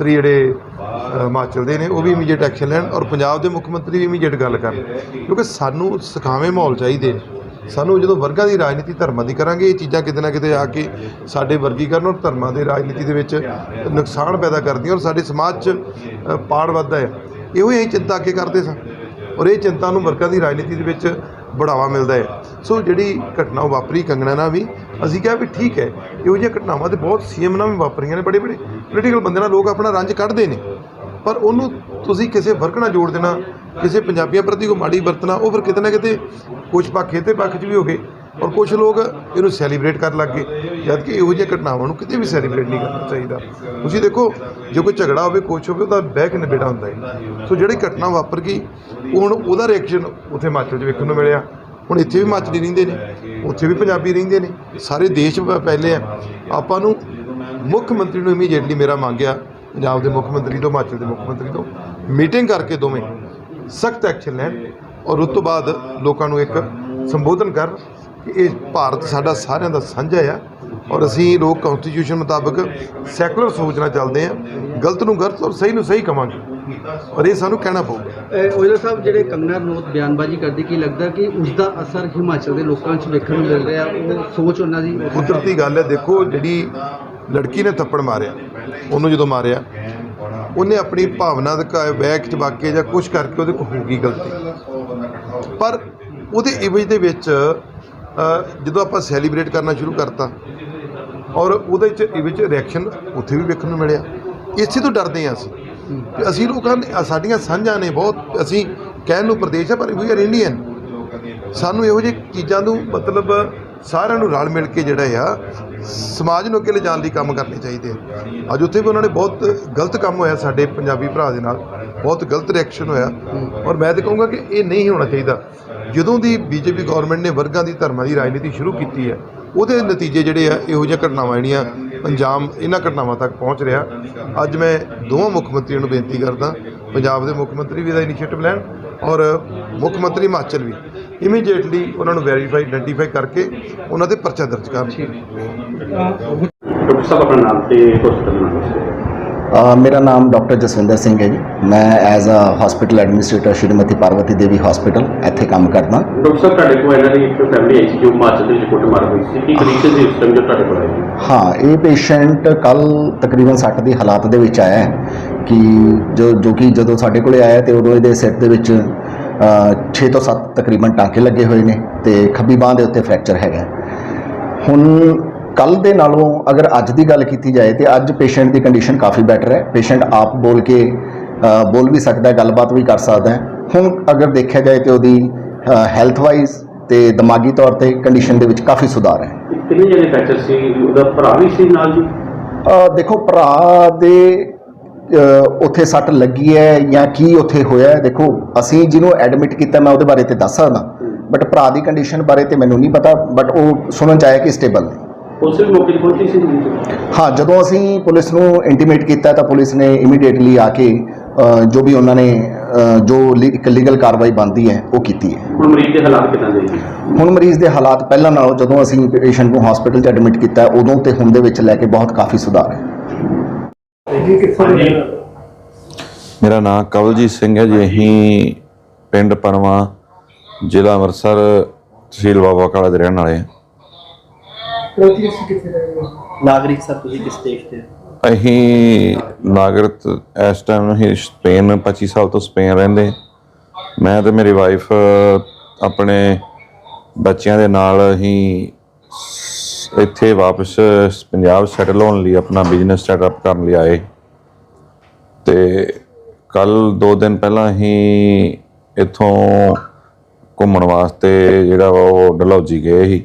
ਮੰਤਰੀ ਜਿਹੜੇ ਹਿਮਾਚਲ ਦੇ ਨੇ, ਉਹ ਵੀ ਇਮੀਡੀਏਟ ਐਕਸ਼ਨ ਲੈਣ ਔਰ ਪੰਜਾਬ ਦੇ ਮੁੱਖ ਮੰਤਰੀ ਵੀ ਇਮੀਡੀਏਟ ਗੱਲ ਕਰਨ। ਕਿਉਂਕਿ ਸਾਨੂੰ ਸਿਖਾਵੇਂ ਮਾਹੌਲ ਚਾਹੀਦੇ ਨੇ। ਸਾਨੂੰ ਜਦੋਂ ਵਰਗਾਂ ਦੀ ਰਾਜਨੀਤੀ ਧਰਮਾਂ ਦੀ ਕਰਾਂਗੇ, ਇਹ ਚੀਜ਼ਾਂ ਕਿਤੇ ਨਾ ਕਿਤੇ ਆ ਕੇ ਸਾਡੇ ਵਰਗੀਕਰਨ ਔਰ ਧਰਮਾਂ ਦੇ ਰਾਜਨੀਤੀ ਦੇ ਵਿੱਚ ਨੁਕਸਾਨ ਪੈਦਾ ਕਰਦੀਆਂ ਔਰ ਸਾਡੇ ਸਮਾਜ 'ਚ ਪਾੜ ਵੱਧਦਾ ਹੈ। ਇਹੋ ਹੀ ਅਸੀਂ ਚਿੰਤਾ ਅੱਗੇ ਕਰਦੇ ਸਾਂ। ਔਰ ਇਹ ਚਿੰਤਾ ਨੂੰ ਵਰਗਾਂ ਦੀ ਰਾਜਨੀਤੀ ਦੇ ਵਿੱਚ ਬੜਾਵਾ ਮਿਲਦਾ ਹੈ। ਸੋ ਜਿਹੜੀ ਘਟਨਾ ਉਹ ਵਾਪਰੀ ਕੰਗਣਾ ਨਾਲ ਵੀ, ਅਸੀਂ ਕਿਹਾ ਵੀ ਠੀਕ ਹੈ, ਇਹੋ ਜਿਹੀਆਂ ਘਟਨਾਵਾਂ ਤੇ ਬਹੁਤ ਸੀਐਮ ਨਾਲ ਵੀ ਵਾਪਰੀਆਂ ਨੇ ਬੜੇ ਬੜੇ ਪੋਲੀਟੀਕਲ ਬੰਦੇ ਨਾਲ ਲੋਕ ਆਪਣਾ ਰੰਜ ਕੱਢਦੇ ਨੇ। ਪਰ ਉਹਨੂੰ ਤੁਸੀਂ ਕਿਸੇ ਫ਼ਰਕ ਨਾਲ ਜੋੜ ਦੇਣਾ, ਕਿਸੇ ਪੰਜਾਬੀਆਂ ਪ੍ਰਤੀ ਕੋਈ ਮਾੜੀ ਵਰਤਣਾ, ਉਹ ਫਿਰ ਕਿਤੇ ਨਾ ਕਿਤੇ ਕੁਝ ਪੱਖੇ ਇਹਦੇ ਪੱਖ 'ਚ ਵੀ ਹੋ ਗਏ। ਔਰ ਕੁਝ ਲੋਕ ਇਹਨੂੰ ਸੈਲੀਬ੍ਰੇਟ ਕਰਨ ਲੱਗ ਗਏ। ਜਦ ਕਿ ਇਹੋ ਜਿਹੀਆਂ ਘਟਨਾਵਾਂ ਨੂੰ ਕਿਤੇ ਵੀ ਸੈਲੀਬ੍ਰੇਟ ਨਹੀਂ ਕਰਨਾ ਚਾਹੀਦਾ। ਤੁਸੀਂ ਦੇਖੋ, ਜੇ ਕੋਈ ਝਗੜਾ ਹੋਵੇ, ਕੁਛ ਹੋਵੇ, ਉਹਦਾ ਬਹਿ ਕੇ ਨਿਬੇੜਾ ਹੁੰਦਾ ਹੈ। ਸੋ ਜਿਹੜੀ ਘਟਨਾ ਵਾਪਰ ਗਈ ਉਹ ਹੁਣ ਉਹਦਾ ਰਿਐਕਸ਼ਨ ਉੱਥੇ ਹਿਮਾਚਲ 'ਚ ਵੇਖਣ ਨੂੰ ਮਿਲਿਆ। ਹੁਣ ਇੱਥੇ ਵੀ ਹਿਮਾਚਲੀ ਰਹਿੰਦੇ ਨੇ, ਉੱਥੇ ਵੀ ਪੰਜਾਬੀ ਰਹਿੰਦੇ ਨੇ। ਸਾਰੇ ਦੇਸ਼ ਪਹਿਲੇ ਆ। ਆਪਾਂ ਨੂੰ ਮੁੱਖ ਮੰਤਰੀ ਨੂੰ ਇਮੀਡੀਏਟਲੀ ਮੇਰਾ ਮੰਗਿਆ, ਪੰਜਾਬ ਦੇ ਮੁੱਖ ਮੰਤਰੀ ਤੋਂ, ਹਿਮਾਚਲ ਦੇ ਮੁੱਖ ਮੰਤਰੀ ਤੋਂ ਮੀਟਿੰਗ ਕਰਕੇ ਦੋਵੇਂ ਸਖਤ ਐਕਸ਼ਨ ਲੈਣ। ਔਰ ਉਸ ਤੋਂ ਬਾਅਦ ਲੋਕਾਂ ਨੂੰ ਇੱਕ ਸੰਬੋਧਨ ਕਰਨ। ਕਿ ਇਹ ਭਾਰਤ ਸਾਡਾ ਸਾਰਿਆਂ ਦਾ ਸਾਂਝਾ ਆ ਔਰ ਅਸੀਂ ਲੋਕ ਕਨਸਟੀਟਿਊਸ਼ਨ ਮੁਤਾਬਕ ਸੈਕੂਲਰ ਸੋਚ ਨਾਲ ਚੱਲਦੇ ਆ ਗਲਤ ਨੂੰ ਗਲਤ ਔਰ ਸਹੀ ਨੂੰ ਸਹੀ ਕਵਾਂਗੇ। ਔਰ ਇਹ ਸਾਨੂੰ ਕਹਿਣਾ ਪਊਗਾ ਓਇਲਾ ਸਾਹਿਬ ਜਿਹੜੇ ਕੰਗਨਾ ਰਣੌਤ ਬਿਆਨਬਾਜ਼ੀ ਕਰਦੀ ਕੀ ਲੱਗਦਾ ਕਿ ਉਸ ਦਾ ਅਸਰ ਹਿਮਾਚਲ ਦੇ ਲੋਕਾਂ 'ਚ ਵੇਖਣ ਨੂੰ ਮਿਲ ਰਿਹਾ? ਉਹ ਸੋਚ ਉਹਨਾਂ ਦੀ ਕੁਦਰਤੀ ਗੱਲ ਹੈ ਦੇਖੋ ਜਿਹੜੀ ਲੜਕੀ ਨੇ ਥੱਪੜ ਮਾਰਿਆ ਉਹਨੂੰ ਜਦੋਂ ਮਾਰਿਆ ਉਹਨੇ ਆਪਣੀ ਭਾਵਨਾ ਦੇ ਬੈਕ ਚ ਵਾਕੇ ਜਾਂ ਕੁਝ ਕਰਕੇ ਉਹਦੇ ਕੋਲ ਹੋ ਗਈ ਗਲਤੀ। ਪਰ ਉਹਦੇ ਇਮੇਜ ਦੇ ਵਿੱਚ ਜਦੋਂ ਆਪਾਂ ਸੈਲੀਬ੍ਰੇਟ ਕਰਨਾ ਸ਼ੁਰੂ ਕਰਤਾ ਔਰ ਉਹਦੇ ਚ ਇਮੇਜ ਰਿਐਕਸ਼ਨ ਉੱਥੇ ਵੀ ਵੇਖਣ ਨੂੰ ਮਿਲਿਆ। ਇਸੇ ਤੋਂ ਡਰਦੇ ਹਾਂ ਅਸੀਂ। ਕਿ ਅਸੀਂ ਲੋਕਾਂ ਨੇ ਸਾਡੀਆਂ ਸਾਂਝਾਂ ਨੇ ਬਹੁਤ ਅਸੀਂ ਕਹਿਣ ਨੂੰ ਪ੍ਰਦੇਸ਼ ਹੈ ਪਰ ਵੀ ਆਰ ਇੰਡੀਅਨ ਸਾਨੂੰ ਇਹੋ ਜਿਹੀ ਚੀਜ਼ਾਂ ਨੂੰ ਮਤਲਬ ਸਾਰਿਆਂ ਨੂੰ ਰਲ ਮਿਲ ਕੇ ਜਿਹੜਾ ਆ ਸਮਾਜ ਨੂੰ ਅੱਗੇ ਲਿਜਾਣ ਲਈ ਕੰਮ ਕਰਨੇ ਚਾਹੀਦੇ ਆ। ਅੱਜ ਉੱਥੇ ਵੀ ਉਹਨਾਂ ਨੇ ਬਹੁਤ ਗਲਤ ਕੰਮ ਹੋਇਆ ਸਾਡੇ ਪੰਜਾਬੀ ਭਰਾ ਦੇ ਨਾਲ। ਬਹੁਤ ਗਲਤ ਰਿਐਕਸ਼ਨ ਹੋਇਆ। ਔਰ ਮੈਂ ਤਾਂ ਕਹੂੰਗਾ ਕਿ ਇਹ ਨਹੀਂ ਹੋਣਾ ਚਾਹੀਦਾ। ਜਦੋਂ ਦੀ ਬੀਜੇਪੀ ਗਵਰਨਮੈਂਟ ਨੇ ਵਰਗਾਂ ਦੀ ਧਰਮਾਂ ਦੀ ਰਾਜਨੀਤੀ ਸ਼ੁਰੂ ਕੀਤੀ ਹੈ ਉਹਦੇ ਨਤੀਜੇ ਜਿਹੜੇ ਆ ਇਹੋ ਜਿਹੀਆਂ ਘਟਨਾਵਾਂ ਜਿਹੜੀਆਂ ਅੰਜਾਮ ਇਹਨਾਂ ਘਟਨਾਵਾਂ ਤੱਕ ਪਹੁੰਚ ਰਿਹਾ ਅੱਜ ਮੈਂ ਦੋਵਾਂ ਮੁੱਖ ਮੰਤਰੀਆਂ ਨੂੰ ਬੇਨਤੀ ਕਰਦਾ ਪੰਜਾਬ ਦੇ ਮੁੱਖ ਮੰਤਰੀ ਵੀ ਇਹਦਾ ਇਨੀਸ਼ੀਏਟਿਵ ਲੈਣ ਔਰ ਮੁੱਖ ਮੰਤਰੀ ਹਿਮਾਚਲ ਵੀ ਇਮੀਡੀਏਟਲੀ ਉਹਨਾਂ ਨੂੰ ਵੈਰੀਫਾਈ ਆਇਡੈਂਟੀਫਾਈ ਕਰਕੇ ਉਹਨਾਂ ਤੇ ਪਰਚਾ ਦਰਜ ਕਰਨ ਡਾਕਟਰ ਸਾਹਿਬ ਆਪਣਾ ਨਾਮ ਤੇ ਹਸਪਤਾਲ ਨਾਮ ਮੇਰਾ ਨਾਮ ਡਾਕਟਰ ਜਸਵਿੰਦਰ ਸਿੰਘ ਹੈ ਜੀ। ਮੈਂ as a hospital administrator Shrimati Parvati Devi hospital ਇੱਥੇ ਕੰਮ ਕਰਦਾ। ਡਾਕਟਰ ਸਾਹਿਬ ਤੁਹਾਡੇ ਕੋਲ ਇਹਨਾਂ ਦੀ ਇੱਕ ਫੈਮਿਲੀ ਆਈ ਸੀ ਜੋ ਦੇ ਵਿੱਚ ਕੁੱਟਮਾਰ ਹੋਈ ਸੀ। ਕੀ ਕੰਡੀਸ਼ਨ ਸੀ ਉਸ ਟਾਈਮ ਜੋ ਤੁਹਾਡੇ ਕੋਲ ਆਈ? ਹਾਂ ਇਹ ਪੇਸ਼ੈਂਟ ਕੱਲ ਤਕਰੀਬਨ 60 ਦੀ ਹਾਲਾਤ ਦੇ ਵਿੱਚ ਆਇਆ ਕਿ ਜੋ ਜੋ ਕਿ ਜਦੋਂ ਸਾਡੇ ਕੋਲੇ ਆਇਆ ਤੇ ਉਦੋਂ ਇਹਦੇ ਸਿਰ ਦੇ ਵਿੱਚ 6 ਤੋਂ 7 ਤਕਰੀਬਨ ਟਾਂਕੇ ਲੱਗੇ ਹੋਏ ਨੇ ਤੇ ਖੱਬੀ ਬਾਹ ਦੇ ਉੱਤੇ ਫ੍ਰੈਕਚਰ ਹੈਗਾ ਹੁਣ ਕੱਲ ਦੇ ਨਾਲੋਂ ਅਗਰ ਅੱਜ ਦੀ ਗੱਲ ਕੀਤੀ ਜਾਏ ਤੇ ਅੱਜ ਪੇਸ਼ੈਂਟ ਦੀ ਕੰਡੀਸ਼ਨ ਕਾਫੀ ਬੈਟਰ ਹੈ। ਪੇਸ਼ੈਂਟ ਆਪ ਬੋਲ ਕੇ ਬੋਲ ਵੀ ਸਕਦਾ ਹੈ ਗੱਲਬਾਤ ਵੀ ਕਰ ਸਕਦਾ ਹੈ। ਹੁਣ ਅਗਰ ਦੇਖਿਆ ਜਾਏ ਤੇ ਉਹਦੀ ਹੈਲਥ ਵਾਈਜ਼ ਤੇ ਦਿਮਾਗੀ ਤੌਰ ਤੇ ਕੰਡੀਸ਼ਨ ਦੇ ਵਿੱਚ ਕਾਫੀ ਸੁਧਾਰ ਹੈ। ਕਿੰਨੇ ਜਣੇ ਫ੍ਰੈਕਚਰ ਸੀ? ਉਹਦਾ ਭਰਾ ਵੀ ਸੀ ਨਾਲ ਜੀ? ਦੇਖੋ ਭਰਾ ਦੇ ਉੱਥੇ ਸੱਟ ਲੱਗੀ ਹੈ ਜਾਂ ਕੀ ਉੱਥੇ ਹੋਇਆ ਹੈ ਦੇਖੋ ਅਸੀਂ ਜਿਹਨੂੰ ਐਡਮਿਟ ਕੀਤਾ ਮੈਂ ਉਹਦੇ ਬਾਰੇ ਤੇ ਦੱਸ ਸਕਦਾ। ਬਟ ਭਰਾ ਦੀ ਕੰਡੀਸ਼ਨ ਬਾਰੇ ਤੇ ਮੈਨੂੰ ਨਹੀਂ ਪਤਾ ਬਟ ਉਹ ਸੁਣਨ ਚ ਆਇਆ ਕਿ ਸਟੇਬਲ ਨੇ ਪੁਲਿਸ ਵੀ ਮੌਕੇ ਤੇ ਪਹੁੰਚੀ ਸੀ ਜੀ? ਹਾਂ ਜਦੋਂ ਅਸੀਂ ਪੁਲਿਸ ਨੂੰ ਇੰਟੀਮੇਟ ਕੀਤਾ ਤਾਂ ਪੁਲਿਸ ਨੇ ਇਮੀਡੀਏਟਲੀ ਆ ਕੇ ਅ, ਜੋ ਵੀ ਉਹਨਾਂ ਨੇ ਅ, ਜੋ ਲੀ- ਇੱਕ ਲੀਗਲ ਕਾਰਵਾਈ ਬਣਦੀ ਹੈ ਉਹ ਕੀਤੀ ਹੈ। ਹੁਣ ਮਰੀਜ਼ ਦੇ ਹਾਲਾਤ ਕਿਦਾਂ ਦੇ ਜੀ? ਹੁਣ ਮਰੀਜ਼ ਦੇ ਹਾਲਾਤ ਪਹਿਲਾਂ ਨਾਲੋਂ ਜਦੋਂ ਅਸੀਂ ਪੇਸ਼ੈਂਟ ਨੂੰ ਹਸਪੀਟਲ 'ਚ ਐਡਮਿਟ ਕੀਤਾ ਉਦੋਂ ਤੇ ਹੁਣ ਦੇ ਵਿੱਚ ਲੈ ਕੇ ਬਹੁਤ ਕਾਫੀ ਸੁਧਾਰ ਹੈ। ਹਾਂਜੀ। ਮੇਰਾ ਨਾਮ ਕਵਲਜੀਤ ਸਿੰਘ ਹੈ ਜੀ ਅਸੀਂ ਪਿੰਡ ਪਰਵਾ ਜ਼ਿਲ੍ਹਾ ਅੰਮ੍ਰਿਤਸਰ ਤਹਿਸੀਲ ਬਾਬਾ ਕਾਲਾ ਦੇ ਰਹਿਣ ਵਾਲੇ ਹਾਂ। ਨਾਗਰਿਕ ਸਰ ਤੁਸੀਂ ਕਿਸ ਦੇਸ਼ ਦੇ ਅਸੀਂ ਨਾਗਰਿਕ ਇਸ ਟਾਈਮ ਅਸੀਂ ਸਪੇਨ 25 ਸਾਲ ਤੋਂ ਸਪੇਨ ਰਹਿੰਦੇ। ਮੈਂ ਤੇ ਮੇਰੀ ਵਾਈਫ ਆਪਣੇ ਬੱਚਿਆਂ ਦੇ ਨਾਲ ਅਸੀਂ ਸ- ਇੱਥੇ ਵਾਪਸ ਪੰਜਾਬ ਸੈਟਲ ਹੋਣ ਲਈ ਆਪਣਾ ਬਿਜ਼ਨਸ ਸੈਟਅਪ ਕਰਨ ਲਈ ਆਏ। ਤੇ ਕੱਲ 2 ਦਿਨ ਪਹਿਲਾਂ ਅਸੀਂ ਇੱਥੋਂ ਘੁੰਮਣ ਵਾਸਤੇ ਜਿਹੜਾ ਵਾ ਉਹ ਡਲਹੌਜੀ ਗਏ ਸੀ।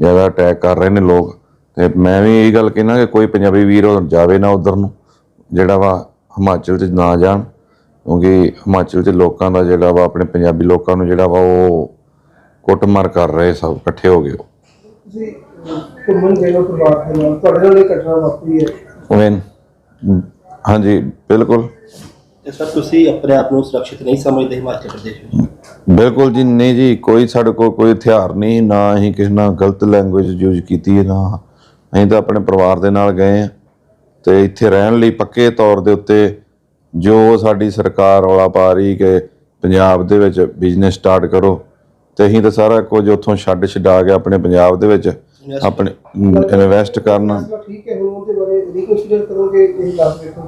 ਜ਼ਿਆਦਾ ਅਟੈਕ ਕਰ ਰਹੇ ਨੇ ਲੋਕ। ਤੇ ਮੈਂ ਵੀ ਇਹ ਗੱਲ ਕਹਿਣਾ ਕਿ ਕੋਈ ਪੰਜਾਬੀ ਵੀਰ ਉਹ ਜਾਵੇ ਨਾ ਉਧਰ ਨੂੰ ਜਿਹੜਾ ਵਾ ਹਿਮਾਚਲ 'ਚ ਨਾ ਜਾਣ। ਕਿਉਂਕਿ ਹਿਮਾਚਲ 'ਚ ਲੋਕਾਂ ਦਾ ਜਿਹੜਾ ਵਾ ਆਪਣੇ ਪੰਜਾਬੀ ਲੋਕਾਂ ਨੂੰ ਜਿਹੜਾ ਵਾ ਉਹ ਕੁੱਟਮਾਰ ਕਰ ਰਹੇ ਸਭ ਇਕੱਠੇ ਹੋ ਗਏ ਉਹ। ਤੁਸੀਂ ਘੁੰਮਣ ਗਏ ਹੋ ਪਰਿਵਾਰ ਦੇ ਨਾਲ ਤੁਹਾਡੇ ਨਾਲ ਇਹ ਘਟਨਾ ਵਾਪਰੀ ਹੈ? ਉਵੇਂ ਹਾਂਜੀ ਬਿਲਕੁਲ। ਸਰ ਤੁਸੀਂ ਆਪਣੇ ਆਪ ਨੂੰ ਸੁਰੱਖਿਅਤ ਨਹੀਂ ਸਮਝਦੇ ਹਿਮਾਚਲ ਪ੍ਰਦੇਸ਼ ਵਿੱਚ? ਬਿਲਕੁਲ ਜੀ ਨਹੀਂ ਜੀ ਕੋਈ ਸਾਡੇ ਕੋਲ ਕੋਈ ਹਥਿਆਰ ਨਹੀਂ ਨਾ ਅਸੀਂ ਕਿਸੇ ਨਾਲ ਗਲਤ ਲੈਂਗੁਏਜ ਯੂਜ਼ ਕੀਤੀ ਹੈ ਨਾ। ਅਸੀਂ ਤਾਂ ਆਪਣੇ ਪਰਿਵਾਰ ਦੇ ਨਾਲ ਗਏ ਆ ਤੇ ਇੱਥੇ ਰਹਿਣ ਲਈ ਪੱਕੇ ਤੌਰ ਦੇ ਉੱਤੇ ਜੋ ਸਾਡੀ ਸਰਕਾਰ ਰੌਲਾ ਪਾ ਰਹੀ ਕਿ ਪੰਜਾਬ ਦੇ ਵਿੱਚ ਬਿਜ਼ਨਸ ਸਟਾਰਟ ਕਰੋ ਤੇ ਅਸੀਂ ਤਾਂ ਸਾਰਾ ਕੁਝ ਉੱਥੋਂ ਛੱਡ ਛਡਾ ਕੇ ਆਪਣੇ ਪੰਜਾਬ ਦੇ ਵਿੱਚ ਆਪਣੇ ਇਨਵੈਸਟ ਕਰਨਾ। ਫੈਸਲਾ ਠੀਕ ਹੈ ਹੁਣ ਉਹਦੇ ਬਾਰੇ ਰੀਕਨਸੀਡਰ ਕਰੋਗੇ ਇਹ ਲਾਭ ਵੇਖਣ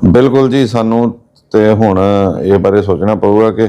ਤੇ ਬਿਲਕੁਲ ਜੀ ਸਾਨੂੰ ਤੇ ਹੁਣ ਇਹ ਬਾਰੇ ਸੋਚਣਾ ਪਊਗਾ ਕਿ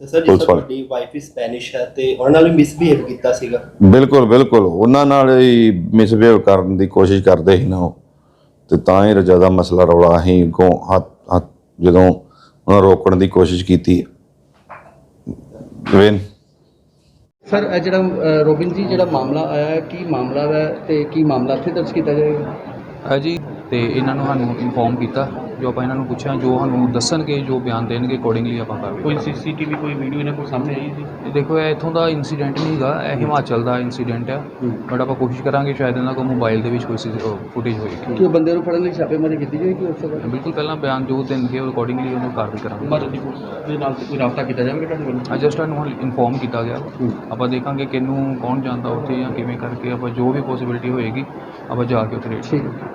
ਸਰ ਵਾਲੇ। ਤੁਹਾਡੀ ਵਾਈਫ ਹੀ ਸਪੈਨਿਸ਼ ਹੈ ਤੇ ਉਹਨਾਂ ਨਾਲ ਵੀ ਮਿਸਬੀਹੇਵ ਕੀਤਾ ਸੀਗਾ? ਬਿਲਕੁਲ ਬਿਲਕੁਲ। ਉਹਨਾਂ ਨਾਲ ਹੀ ਮਿਸਬਿਹੇਵ ਕਰਨ ਦੀ ਕੋਸ਼ਿਸ਼ ਕਰਦੇ ਸੀ ਨਾ ਉਹ। ਤੇ ਤਾਂ ਹੀ ਜ਼ਿਆਦਾ ਮਸਲਾ ਰੌਲਾ ਅਸੀਂ ਅੱਗੋਂ ਹੱਥ ਜਦੋਂ ਉਹਨਾਂ ਰੋਕਣ ਦੀ ਕੋਸ਼ਿਸ਼ ਕੀਤੀ। ਵੇਨ ਸਰ ਇਹ ਜਿਹੜਾ ਰੋਬਿਨ ਜੀ ਜਿਹੜਾ ਮਾਮਲਾ ਆਇਆ ਹੈ ਕੀ ਮਾਮਲਾ ਹੈ ਤੇ ਕੀ ਮਾਮਲਾ ਇੱਥੇ ਦਰਜ ਕੀਤਾ ਜਾਏਗਾ? ਹੈ ਜੀ ਤੇ ਇਹਨਾਂ ਨੂੰ ਸਾਨੂੰ ਇਨਫੋਰਮ ਕੀਤਾ। ਜੋ ਆਪਾਂ ਇਹਨਾਂ ਨੂੰ ਪੁੱਛਿਆ ਜੋ ਸਾਨੂੰ ਦੱਸਣਗੇ ਜੋ ਬਿਆਨ ਦੇਣਗੇ ਅਕੋਰਡਿੰਗਲੀ ਆਪਾਂ ਕਰ ਕੋਈ ਸੀਸੀਟੀਵੀ ਕੋਈ ਵੀਡੀਓ ਇਹਨਾਂ ਕੋਲ ਸਾਹਮਣੇ ਆਈ ਸੀ? ਦੇਖੋ ਇਹ ਇੱਥੋਂ ਦਾ ਇਨਸੀਡੈਂਟ ਨਹੀਂ ਹੈਗਾ ਇਹ ਹਿਮਾਚਲ ਦਾ ਇਨਸੀਡੈਂਟ ਆ। ਬਟ ਆਪਾਂ ਕੋਸ਼ਿਸ਼ ਕਰਾਂਗੇ ਸ਼ਾਇਦ ਇਹਨਾਂ ਕੋਲ ਮੋਬਾਈਲ ਦੇ ਵਿੱਚ ਕੋਈ ਫੁਟੇਜ ਹੋਏਗੀ ਕਿ ਉਹ ਬੰਦੇ ਨੂੰ ਫੜਨ ਲਈ ਛਾਪੇਮਾਰੀ ਕੀਤੀ ਜਾਏਗੀ ਉਸ ਤੋਂ ਬਾਅਦ? ਬਿਲਕੁਲ ਪਹਿਲਾਂ ਬਿਆਨ ਜੋ ਦੇਣਗੇ ਉਹ ਅਕੋਰਡਿੰਗਲੀ ਉਹਨੂੰ ਕਾਰਵਾਈ ਕਰਾਂਗੇ। ਮਦਦ ਦੀ ਪੁਲਿਸ ਦੇ ਨਾਲ ਕੋਈ ਰਾਬਤਾ ਕੀਤਾ ਜਾਵੇਗਾ ਤੁਹਾਡੇ ਵੱਲੋਂ? ਅੱਜ ਜਸਟ ਨੂੰ ਇਨਫੋਰਮ ਕੀਤਾ ਗਿਆ। ਆਪਾਂ ਦੇਖਾਂਗੇ ਕਿਹਨੂੰ ਕੌਣ ਜਾਂਦਾ ਉੱਥੇ ਜਾਂ ਕਿਵੇਂ ਕਰਕੇ ਆਪਾਂ ਜੋ ਵੀ ਪੋਸੀਬਿਲਿਟੀ ਹੋਏਗੀ ਆਪਾਂ ਜਾ ਕੇ ਉੱਥੇ ਰੇਟ ਠੀਕ। ਹੈ